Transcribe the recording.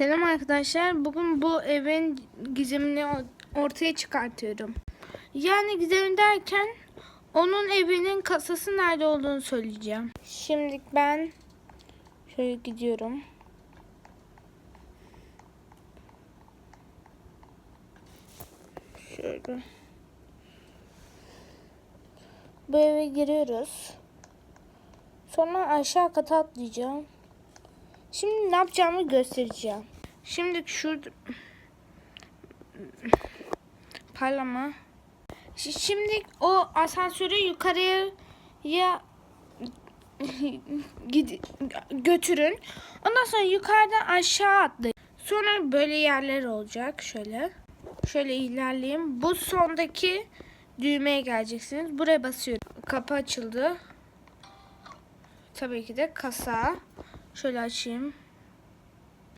Selam arkadaşlar. Bugün bu evin gizemini ortaya çıkartıyorum. Yani gizemi derken onun evinin kasası nerede olduğunu söyleyeceğim. Şimdi ben şöyle gidiyorum. Şöyle. Bu eve giriyoruz. Sonra aşağı kata atlayacağım. Şimdi ne yapacağımı göstereceğim. Şimdi şurada parlama. Şi- Şimdi o asansörü yukarıya ya götürün. Ondan sonra yukarıdan aşağı atlayın. Sonra böyle yerler olacak. Şöyle. Şöyle ilerleyeyim. Bu sondaki düğmeye geleceksiniz. Buraya basıyorum. Kapı açıldı. Tabii ki de kasa. Şöyle açayım.